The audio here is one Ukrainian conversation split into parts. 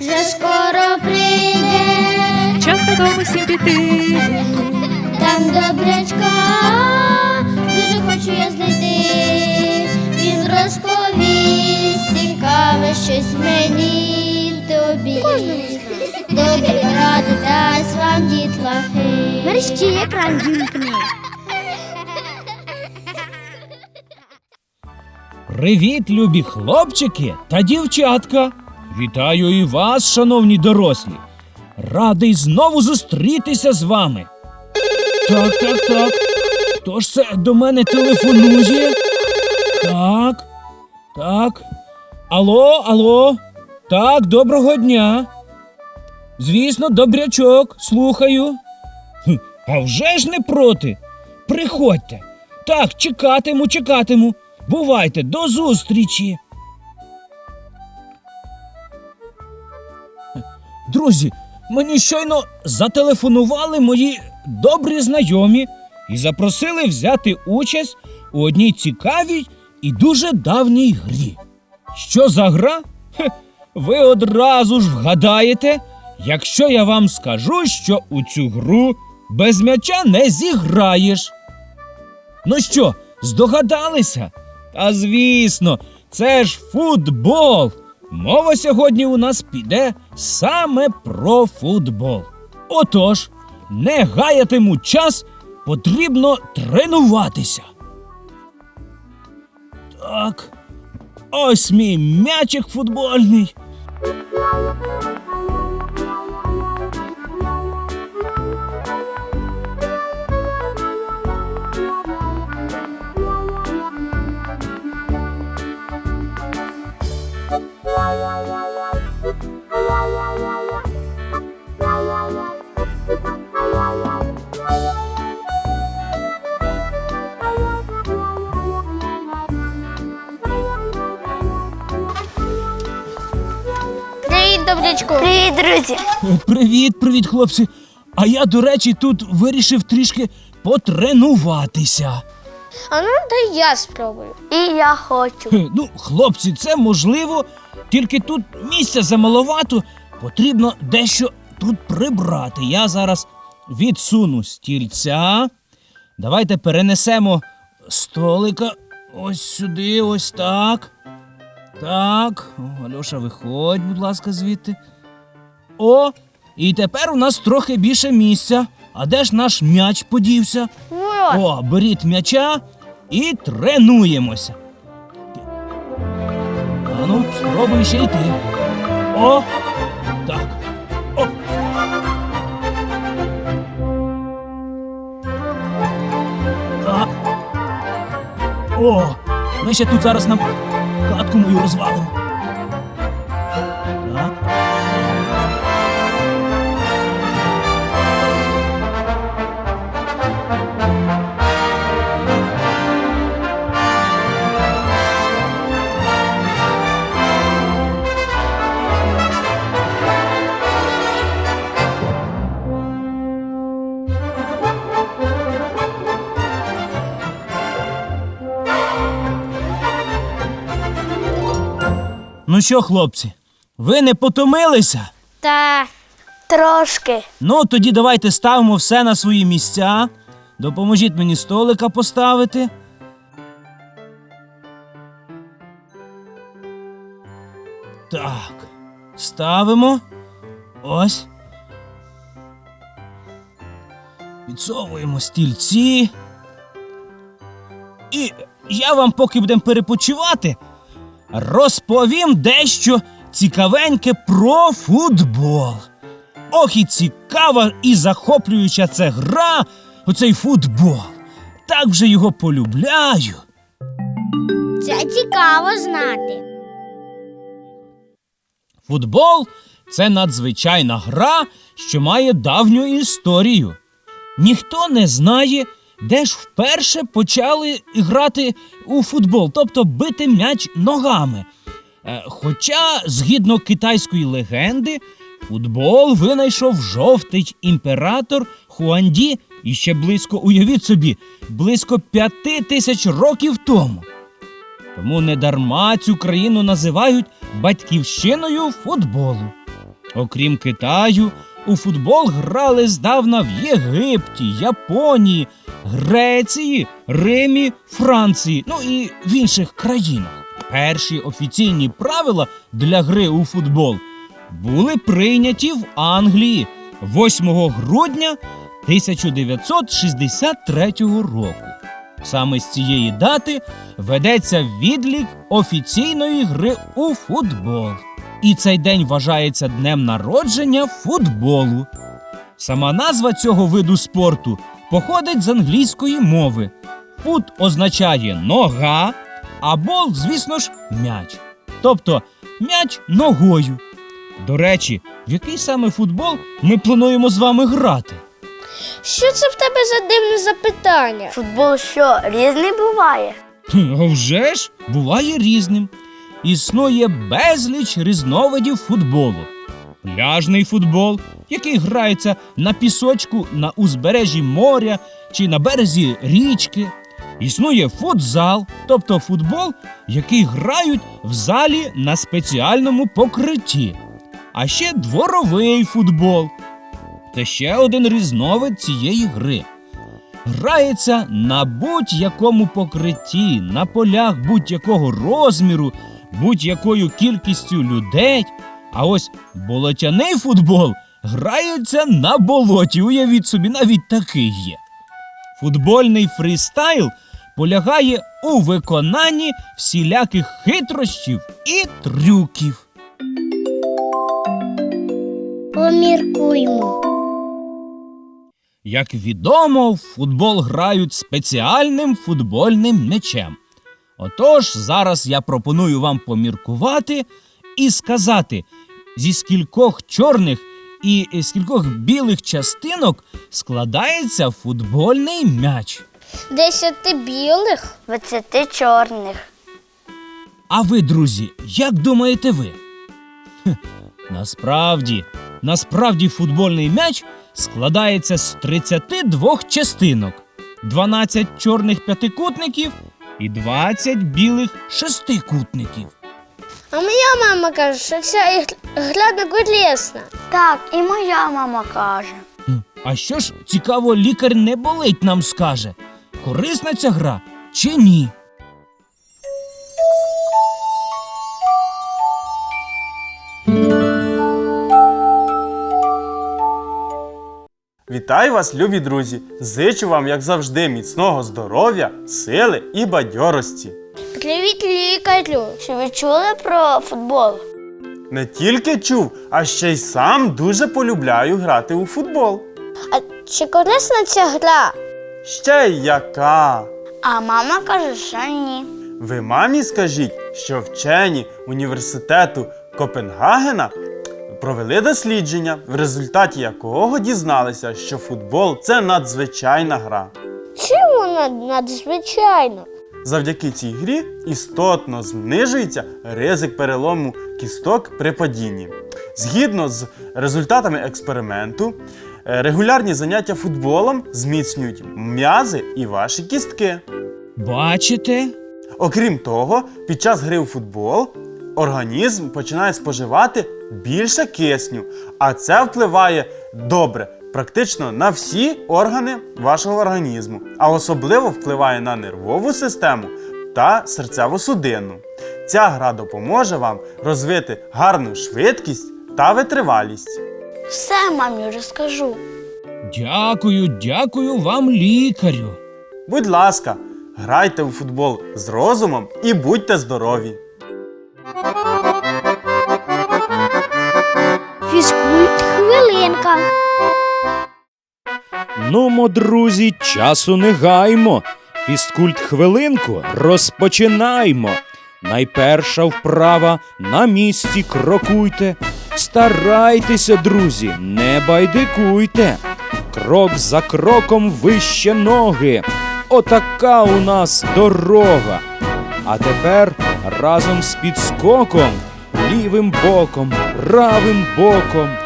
вже скоро прийде, Час додому всім піти. там добрячка, дуже хочу я знайти. Він розповість цікаве щось мені й тобі. Добрі ради дасть вам дітлахи. Мерщі екран вімкни. Привіт, любі хлопчики та дівчатка! Вітаю і вас, шановні дорослі! Радий знову зустрітися з вами. Так, так, так. Хто ж це до мене телефонує? Так, так. Алло, алло. Так, доброго дня. Звісно, добрячок, слухаю. Хм, а вже ж не проти. Приходьте. Так, чекатиму, чекатиму. Бувайте, до зустрічі. Друзі, мені щойно зателефонували мої добрі знайомі і запросили взяти участь у одній цікавій і дуже давній грі. Що за гра? Хе, ви одразу ж вгадаєте, якщо я вам скажу, що у цю гру без м'яча не зіграєш. Ну що, здогадалися? Та звісно, це ж футбол. Мова сьогодні у нас піде саме про футбол. Отож, не гаятиму час, потрібно тренуватися. Так, ось мій м'ячик футбольний. Добрячку. Привіт, друзі. Привіт, привіт, хлопці. А я, до речі, тут вирішив трішки потренуватися. А ну дай я спробую. І я хочу. Хе, Ну, хлопці, це можливо, тільки тут місця замаловато, потрібно дещо тут прибрати. Я зараз відсуну стільця. Давайте перенесемо столика ось сюди, ось так. Так. Альоша, виходь, будь ласка, звідти. О, і тепер у нас трохи більше місця. А де ж наш м'яч подівся? Вот. О, беріть м'яча і тренуємося. А ну, спробуй ще йти. О! Так. О. Так. О! Ми ще тут зараз нам катку мою розвалимо. Ну що, хлопці, ви не потомилися? Та трошки. Ну, тоді давайте ставимо все на свої місця. Допоможіть мені столика поставити. Так, ставимо. Ось. Підсовуємо стільці. І я вам, поки будемо перепочивати, розповім дещо цікавеньке про футбол. Ох, і цікава і захоплююча це гра, оцей футбол. Так вже його полюбляю. Це цікаво знати. Футбол це надзвичайна гра, що має давню історію. Ніхто не знає, де ж вперше почали грати у футбол, тобто бити м'яч ногами. Е, Хоча, згідно китайської легенди, футбол винайшов жовтий імператор Хуанді іще близько, уявіть собі, близько п'яти тисяч років тому. Тому недарма цю країну називають батьківщиною футболу. Окрім Китаю, у футбол грали здавна в Єгипті, Японії, Греції, Римі, Франції, ну і в інших країнах. Перші офіційні правила для гри у футбол були прийняті в Англії 8 грудня 1963 року. Саме з цієї дати ведеться відлік офіційної гри у футбол. І цей день вважається днем народження футболу. Сама назва цього виду спорту походить з англійської мови. Фут означає нога, а бол, звісно ж, м'яч. Тобто м'яч ногою. До речі, в який саме футбол ми плануємо з вами грати? Що це в тебе за дивне запитання? Футбол що, різний буває? А вже ж буває різним. Існує безліч різновидів футболу. Пляжний футбол, який грається на пісочку на узбережжі моря чи на березі річки. Існує футзал, тобто футбол, який грають в залі на спеціальному покритті. А ще дворовий футбол. Це ще один різновид цієї гри грається на будь-якому покритті, на полях будь-якого розміру, будь-якою кількістю людей. А ось болотяний футбол грається на болоті. Уявіть собі, навіть такий є. Футбольний фрістайл полягає у виконанні всіляких хитрощів і трюків. Поміркуймо. Як відомо, в футбол грають спеціальним футбольним м'ячем. Отож, зараз я пропоную вам поміркувати і сказати, зі скількох чорних і е, скількох білих частинок складається футбольний м'яч. Десяти білих, двадцяти чорних. А ви, друзі, як думаєте ви? Хе, насправді, насправді футбольний м'яч складається з 32 частинок, 12 чорних п'ятикутників і 20 білих шестикутників. А моя мама каже, що гра не корисна. Так, і моя мама каже. А що ж цікаво, лікар не болить нам скаже, корисна ця гра чи ні? Вітаю вас, любі друзі! Зичу вам, як завжди, міцного здоров'я, сили і бадьорості. Привіт, лікарю. Чи ви чули про футбол? Не тільки чув, а ще й сам дуже полюбляю грати у футбол. А чи корисна ця гра? Ще й яка! А мама каже, що ні. Ви мамі скажіть, що вчені університету Копенгагена провели дослідження, в результаті якого дізналися, що футбол це надзвичайна гра. Чим вона надзвичайно? Завдяки цій грі істотно знижується ризик перелому кісток при падінні. Згідно з результатами експерименту, е, регулярні заняття футболом зміцнюють м'язи і ваші кістки. Бачите? Окрім того, під час гри у футбол організм починає споживати більше кисню, а це впливає добре практично на всі органи вашого організму, а особливо впливає на нервову систему та серцево-судинну. Ця гра допоможе вам розвити гарну швидкість та витривалість. Все, мамі, розкажу. Дякую, дякую вам, лікарю. Будь ласка, грайте у футбол з розумом і будьте здорові! Нумо, друзі, часу не гаймо. Фізкульт хвилинку розпочинаймо. Найперша вправа на місці крокуйте. Старайтеся, друзі, не байдикуйте. Крок за кроком вище ноги. Отака у нас дорога. А тепер разом з підскоком, лівим боком, правим боком.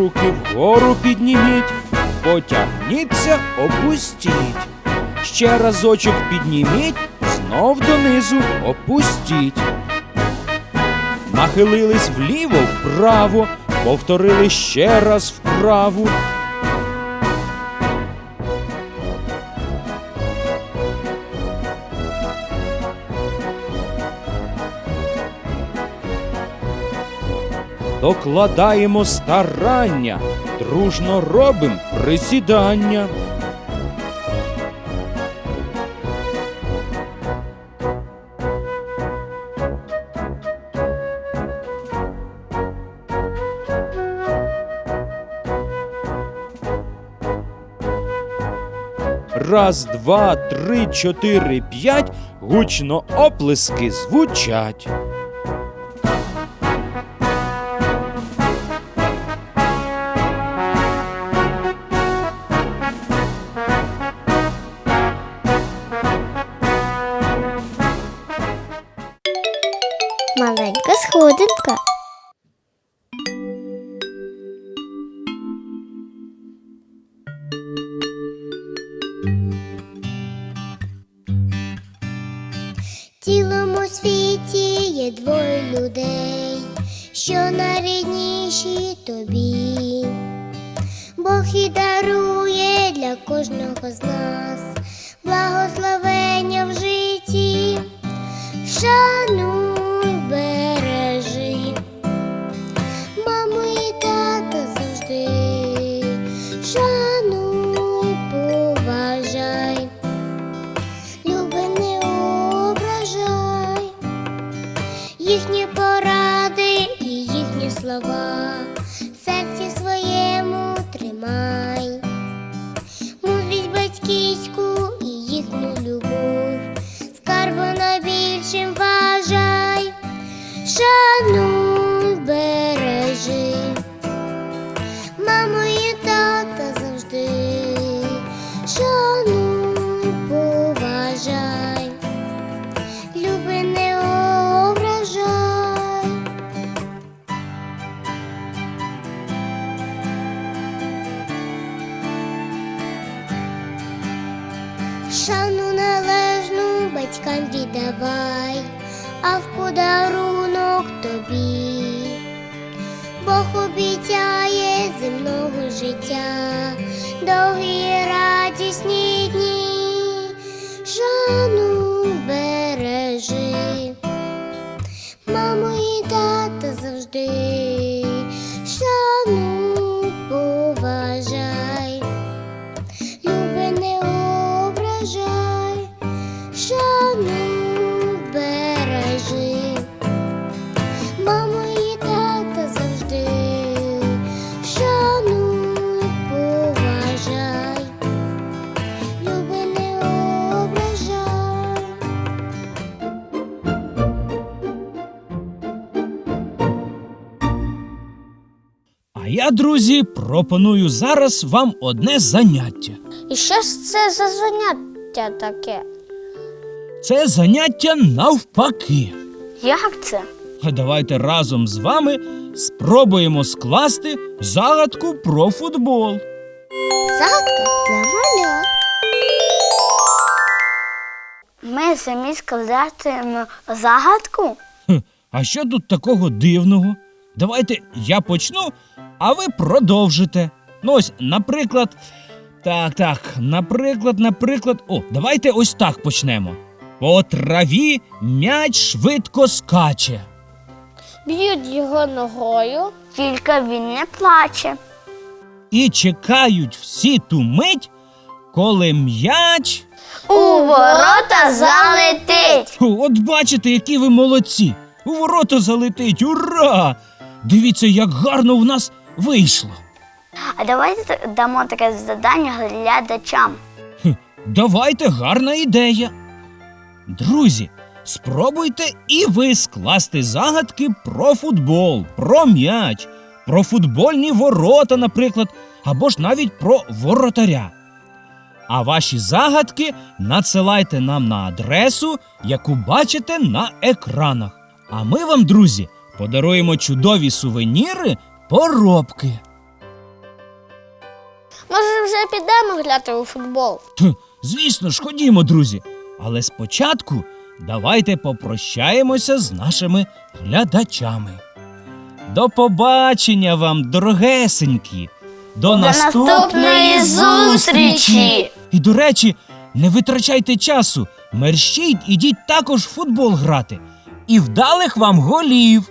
Руки вгору підніміть, потягніться, опустіть. Ще разочок підніміть, знов донизу опустіть. Нахилились вліво, вправо, повторили ще раз вправу. Докладаємо старання, дружно робим присідання. Раз, два, три, чотири, п'ять. Гучно оплески звучать. Маленька сходинка. Цілому світі є двоє людей, що найрідніші тобі. Бог і дарує для кожного з нас благословення в житті. Шануй, віддавай, а в подарунок тобі. Бог обіцяє земного життя, довгі радісні дні, Жану бережи, мамо і тата завжди, я, друзі, пропоную зараз вам одне заняття. І що ж це за заняття таке? Це заняття навпаки. Як це? А давайте разом з вами спробуємо скласти загадку про футбол. Загадка для малят. Ми самі складатимемо загадку? Хм, а що тут такого дивного? Давайте я почну, а ви продовжите. Ну ось, наприклад, так, так, наприклад, наприклад, о, давайте ось так почнемо. По траві м'яч швидко скаче. Б'ють його ногою, тільки він не плаче. І чекають всі ту мить, коли м'яч. У ворота залетить. О, От бачите, які ви молодці! У ворота залетить! Ура! Дивіться, як гарно в нас вийшло. А давайте дамо таке завдання глядачам. Давайте гарна ідея. Друзі, спробуйте і ви скласти загадки про футбол, про м'яч, про футбольні ворота, наприклад, або ж навіть про воротаря. А ваші загадки надсилайте нам на адресу, яку бачите на екранах. А ми вам, друзі, подаруємо чудові сувеніри поробки. Може, вже підемо грати у футбол? Ть, звісно ж, ходімо, друзі. Але спочатку давайте попрощаємося з нашими глядачами. До побачення вам, дорогесенькі! До, наступної зустрічі! І до речі, не витрачайте часу, мерщіть, ідіть також в футбол грати. І вдалих вам голів!